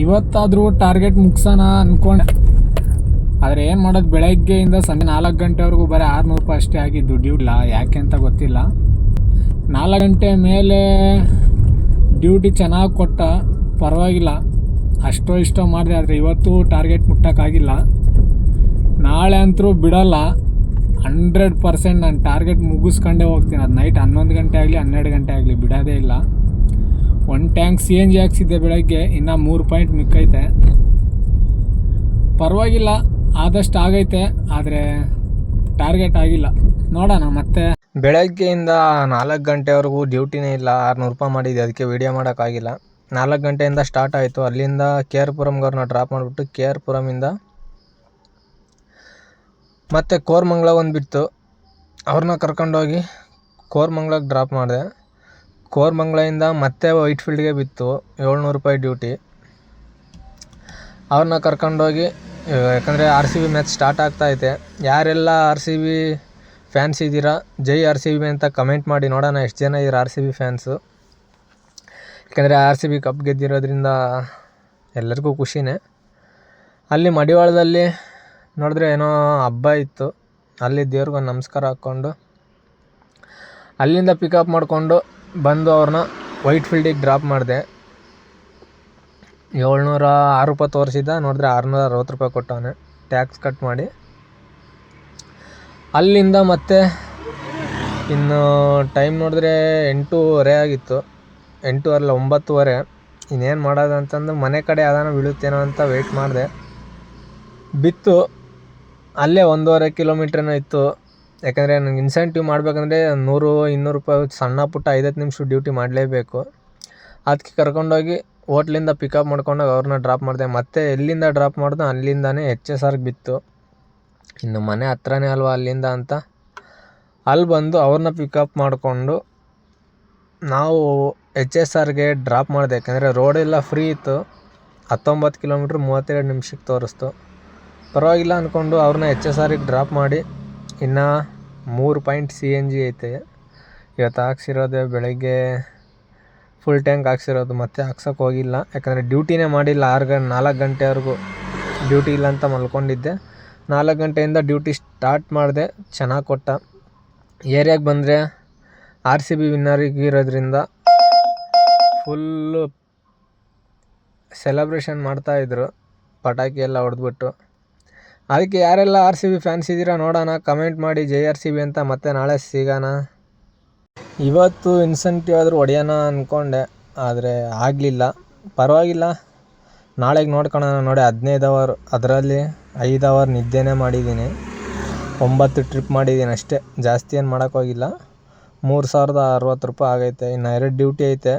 ಇವತ್ತಾದರೂ target ಮುಗ್ಸೋಣ ಅಂದ್ಕೊಂಡೆ ಆದರೆ ಏನು ಮಾಡೋದು, ಬೆಳಗ್ಗೆಯಿಂದ ಸಂಜೆ ನಾಲ್ಕು ಗಂಟೆವರೆಗೂ ಬರೀ ಆರುನೂರು ರೂಪಾಯಿ ಅಷ್ಟೇ ಆಗಿದ್ದು ಡ್ಯೂಟ್ಲ ಯಾಕೆ ಅಂತ ಗೊತ್ತಿಲ್ಲ. ನಾಲ್ಕು ಗಂಟೆ ಮೇಲೆ ಡ್ಯೂಟಿ ಚೆನ್ನಾಗಿ ಕೊಟ್ಟ, ಪರವಾಗಿಲ್ಲ. ಅಷ್ಟೋ ಇಷ್ಟೋ ಮಾಡಿದೆ, ಆದರೆ ಇವತ್ತು ಟಾರ್ಗೆಟ್ ಮುಟ್ಟೋಕ್ಕಾಗಿಲ್ಲ. ನಾಳೆ ಅಂತರೂ ಬಿಡೋಲ್ಲ. ಹಂಡ್ರೆಡ್ ಪರ್ಸೆಂಟ್ ನಾನು ಟಾರ್ಗೆಟ್ ಮುಗಿಸ್ಕೊಂಡೇ ಹೋಗ್ತೀನಿ. ಅದು ನೈಟ್ ಹನ್ನೊಂದು ಗಂಟೆ ಆಗಲಿ, ಹನ್ನೆರಡು ಗಂಟೆ ಆಗಲಿ ಬಿಡೋದೇ ಇಲ್ಲ. One tank C N G ಹಾಕ್ಸಿದ್ದೆ ಬೆಳಗ್ಗೆ, ಇನ್ನೂ ಮೂರು ಪಾಯಿಂಟ್ ಮಿಕ್ಕೈತೆ. ಪರವಾಗಿಲ್ಲ, ಆದಷ್ಟು ಆಗೈತೆ, ಆದರೆ ಟಾರ್ಗೆಟ್ ಆಗಿಲ್ಲ. ನೋಡೋಣ, ಮತ್ತೆ. ಬೆಳಗ್ಗೆಯಿಂದ ನಾಲ್ಕು ಗಂಟೆವರೆಗೂ ಡ್ಯೂಟಿನೇ ಇಲ್ಲ, ಆರುನೂರು ರೂಪಾಯಿ ಮಾಡಿದ್ದೆ, ಅದಕ್ಕೆ ವೀಡಿಯೋ ಮಾಡೋಕ್ಕಾಗಿಲ್ಲ ನಾಲ್ಕು ಗಂಟೆಯಿಂದ ಸ್ಟಾರ್ಟ್ ಆಯಿತು. ಅಲ್ಲಿಂದ ಕೆ ಆರ್ ಪುರಮ್ಗವ್ರನ್ನ ಡ್ರಾಪ್ ಮಾಡಿಬಿಟ್ಟು ಕೆ ಆರ್ ಪುರಮಿಂದ ಮತ್ತು ಕೋರ್ಮಂಗ್ಲ ಒಂದು ಬಿತ್ತು. ಅವ್ರನ್ನ ಕರ್ಕೊಂಡೋಗಿ ಕೋರ್ಮಂಗ್ಲಕ್ಕೆ ಡ್ರಾಪ್ ಮಾಡಿದೆ. ಕೋರ್ಮಂಗ್ಲೆಯಿಂದ ಮತ್ತೆ ವೈಟ್ ಫೀಲ್ಡ್ಗೆ ಬಿತ್ತು. ಏಳ್ನೂರು ರೂಪಾಯಿ ಡ್ಯೂಟಿ. ಅವ್ರನ್ನ ಕರ್ಕೊಂಡೋಗಿ, ಯಾಕಂದರೆ R C B match start ಆಗ್ತಾಯಿದೆ ಯಾರೆಲ್ಲ ಆರ್ ಸಿ ಬಿ ಫ್ಯಾನ್ಸ್ ಇದ್ದೀರಾ, ಜೈ ಆರ್ ಸಿ ಬಿ ಅಂತ ಕಮೆಂಟ್ ಮಾಡಿ ನೋಡೋಣ, ಎಷ್ಟು ಜನ ಇದ್ದೀರಾ ಆರ್ ಸಿ ಬಿ ಫ್ಯಾನ್ಸು ಯಾಕಂದರೆ ಆರ್ ಸಿ ಬಿ ಕಪ್ ಗೆದ್ದಿರೋದ್ರಿಂದ ಎಲ್ಲರಿಗೂ ಖುಷಿನೇ. ಅಲ್ಲಿ ಮಡಿವಾಳದಲ್ಲಿ ನೋಡಿದ್ರೆ ಏನೋ ಹಬ್ಬ ಇತ್ತು. ಅಲ್ಲಿ ದೇವ್ರಿಗೊಂದು ನಮಸ್ಕಾರ ಹಾಕ್ಕೊಂಡು, ಅಲ್ಲಿಂದ ಪಿಕಪ್ ಮಾಡಿಕೊಂಡು ಬಂದು ಅವ್ರನ್ನ ವೈಟ್ ಫೀಲ್ಡಿಗೆ ಡ್ರಾಪ್ ಮಾಡಿದೆ. ಏಳ್ನೂರ ಆರು ರೂಪಾಯಿ ತೋರಿಸಿದ್ದ ನೋಡಿದ್ರೆ ಆರುನೂರ ಅರವತ್ತು ರೂಪಾಯಿ ಕೊಟ್ಟವನೆ. ಟ್ಯಾಕ್ಸ್ ಕಟ್ ಮಾಡಿ. ಅಲ್ಲಿಂದ ಮತ್ತೆ ಇನ್ನು ಟೈಮ್ ನೋಡಿದ್ರೆ ಎಂಟೂವರೆ ಆಗಿತ್ತು. ಎಂಟು ಅಲ್ಲ ಒಂಬತ್ತುವರೆ ಇನ್ನೇನು ಮಾಡೋದು ಅಂತಂದು ಮನೆ ಕಡೆ ಯಾವ್ದಾನ ಬೀಳುತ್ತೇನೋ ಅಂತ ವೆಯ್ಟ್ ಮಾಡಿದೆ. ಬಿತ್ತು. ಅಲ್ಲೇ ಒಂದೂವರೆ ಕಿಲೋಮೀಟ್ರೇನೋ ಇತ್ತು. ಯಾಕಂದರೆ ನನಗೆ ಇನ್ಸೆಂಟಿವ್ ಮಾಡಬೇಕಂದ್ರೆ ನೂರು, ಇನ್ನೂರು ರೂಪಾಯಿ ಸಣ್ಣ ಪುಟ್ಟ ಐದತ್ತು ನಿಮಿಷ ಡ್ಯೂಟಿ ಮಾಡಲೇಬೇಕು. ಅದಕ್ಕೆ ಕರ್ಕೊಂಡೋಗಿ ಹೋಟ್ಲಿಂದ ಪಿಕಪ್ ಮಾಡ್ಕೊಂಡು ಅವ್ರನ್ನ ಡ್ರಾಪ್ ಮಾಡಿದೆ. ಮತ್ತೆ ಎಲ್ಲಿಂದ ಡ್ರಾಪ್ ಮಾಡ್ದೋ ಅಲ್ಲಿಂದನೇ ಎಚ್ ಎಸ್ ಆರ್ಗೆ ಬಿತ್ತು. ಇನ್ನು ಮನೆ ಹತ್ರನೇ ಅಲ್ವಾ ಅಲ್ಲಿಂದ ಅಂತ? ಅಲ್ಲಿ ಬಂದು ಅವ್ರನ್ನ ಪಿಕಪ್ ಮಾಡಿಕೊಂಡು ನಾವು ಎಚ್ ಎಸ್ ಆರ್ಗೆ ಡ್ರಾಪ್ ಮಾಡಿದೆ. ಯಾಕಂದರೆ ರೋಡೆಲ್ಲ ಫ್ರೀ ಇತ್ತು. ಹತ್ತೊಂಬತ್ತು ಕಿಲೋಮೀಟ್ರ್ ಮೂವತ್ತೆರಡು ನಿಮಿಷಕ್ಕೆ ತೋರಿಸ್ತು. ಪರವಾಗಿಲ್ಲ ಅಂದ್ಕೊಂಡು ಅವ್ರನ್ನ ಎಚ್ ಎಸ್ ಆರಿಗೆ ಡ್ರಾಪ್ ಮಾಡಿ ಇನ್ನು ಮೂರು ಪಾಯಿಂಟ್ ಸಿ ಎನ್ ಜಿ ಐತೆ. ಇವತ್ತು ಹಾಕ್ಸಿರೋದೆ ಬೆಳಗ್ಗೆ ಫುಲ್ ಟ್ಯಾಂಕ್ ಹಾಕ್ಸಿರೋದು, ಮತ್ತೆ ಹಾಕ್ಸೋಕೆ ಹೋಗಿಲ್ಲ. ಯಾಕಂದರೆ ಡ್ಯೂಟಿನೇ ಮಾಡಿಲ್ಲ, ಆರು ಗಂಟೆ ನಾಲ್ಕು ಗಂಟೆವರೆಗೂ ಡ್ಯೂಟಿ ಇಲ್ಲ ಅಂತ ಮಲ್ಕೊಂಡಿದ್ದೆ. ನಾಲ್ಕು ಗಂಟೆಯಿಂದ ಡ್ಯೂಟಿ ಸ್ಟಾರ್ಟ್ ಮಾಡಿದೆ, ಚೆನ್ನಾಗಿ ಕೊಟ್ಟ. ಏರಿಯಾಗೆ ಬಂದರೆ ಆರ್ ಸಿ ಬಿ ವಿನ್ನರಿಗಿರೋದ್ರಿಂದ ಫುಲ್ಲು ಸೆಲೆಬ್ರೇಷನ್ ಮಾಡ್ತಾಯಿದ್ರು ಪಟಾಕಿ ಎಲ್ಲ ಹೊಡೆದ್ಬಿಟ್ಟು. ಅದಕ್ಕೆ ಯಾರೆಲ್ಲ ಆರ್ ಸಿ ಬಿ ಫ್ಯಾನ್ಸ್ ಇದ್ದೀರಾ ನೋಡೋಣ, ಕಮೆಂಟ್ ಮಾಡಿ ಜೆ ಆರ್ ಸಿ ಬಿ ಅಂತ ಮತ್ತೆ ನಾಳೆ ಸಿಗೋಣ. ಇವತ್ತು ಇನ್ಸೆಂಟಿವ್ ಆದರೂ ಹೊಡೆಯೋಣ ಅಂದ್ಕೊಂಡೆ ಆದರೆ ಆಗಲಿಲ್ಲ. ಪರವಾಗಿಲ್ಲ. ನಾಳೆಗೆ ನೋಡ್ಕೊಳ್ಳೋಣ ನೋಡಿ, ಹದಿನೈದು ಅವರ್ ಅದರಲ್ಲಿ ಐದು ಅವರ್ ನಿದ್ದೆನೇ ಮಾಡಿದ್ದೀನಿ. ಒಂಬತ್ತು ಟ್ರಿಪ್ ಮಾಡಿದ್ದೀನಿ ಅಷ್ಟೇ. ಜಾಸ್ತಿ ಏನು ಮಾಡೋಕ್ಕೋಗಿಲ್ಲ ಮೂರು ಸಾವಿರದ ಅರವತ್ತು ರೂಪಾಯಿ ಆಗೈತೆ. ಇನ್ನು ಎರಡು ಡ್ಯೂಟಿ ಐತೆ.